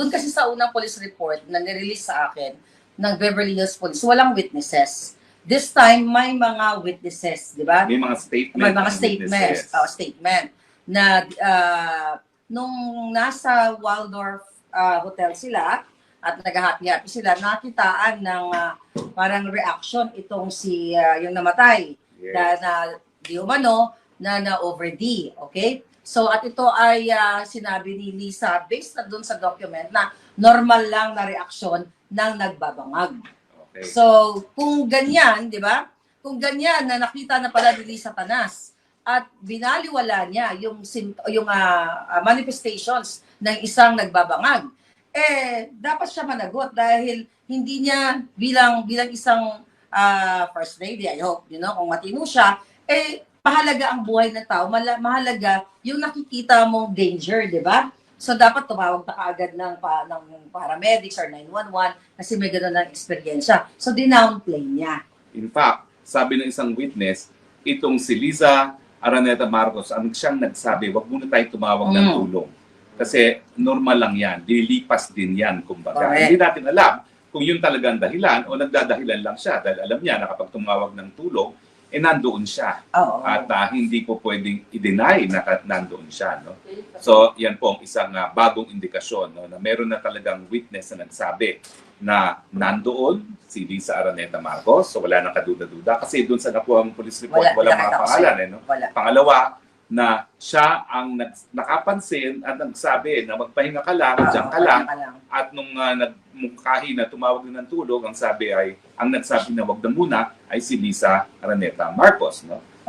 doon kasi sa unang police report na nirelease sa akin ng Beverly Hills Police, walang witnesses. This time, may mga witnesses, di ba? May mga statement. May mga statements, oh, statement na ah, nung nasa Waldorf ah, Hotel sila at naghahappy-happy sila, nakitaan ng ah, parang reaction itong si ah, yung namatay Yes. na, na di umano na na over D, okay? So at ito ay ah, sinabi ni Lisa based na doon sa document na normal lang na reaksyon ng nagbabangag. Okay. So, kung ganyan, di ba? Kung ganyan na nakita na pala ni Lisa Tanas at binaliwala niya yung yung ah, manifestations ng isang nagbabangag, eh dapat siya managot dahil hindi niya bilang bilang isang ah, first lady, I hope, you know, kung matino siya, eh mahalaga ang buhay ng tao, mahalaga yung nakikita mong danger, di ba? So dapat tumawag na kaagad ng, pa, ng paramedics or 911 kasi may ganun ng eksperyensya. So dinownplay niya. In fact, sabi ng isang witness, itong si Liza Araneta Marcos, ang siyang nagsabi, wag muna tayo tumawag ng Mm. tulong. Kasi normal lang yan. Dilipas din yan, kumbaga. Correct. Hindi natin alam kung yun talagang dahilan o nagdadahilan lang siya dahil alam niya na kapag tumawag ng tulong, eh nandoon siya. Oo. At ah, hindi po pwedeng i-deny na ka- nandoon siya. No? So, yan po ang isang ah, bagong indikasyon no, na meron na talagang witness na nagsabi na nandoon si Lisa Araneta Marcos. So, wala nang kaduda-duda. Kasi doon sa nakuha ang police report, Wala, wala, mga ko pangalan. Eh, no? Wala. Pangalawa, na siya ang nag- nakapansin at nagsabi na magpahinga ka lang, ka lang. Ka lang. At nung uh, nagmungkahi na tumawag din ng tulog, ang sabi ay, ang nagsabi na wag na muna ay si Lisa Araneta Marcos. No?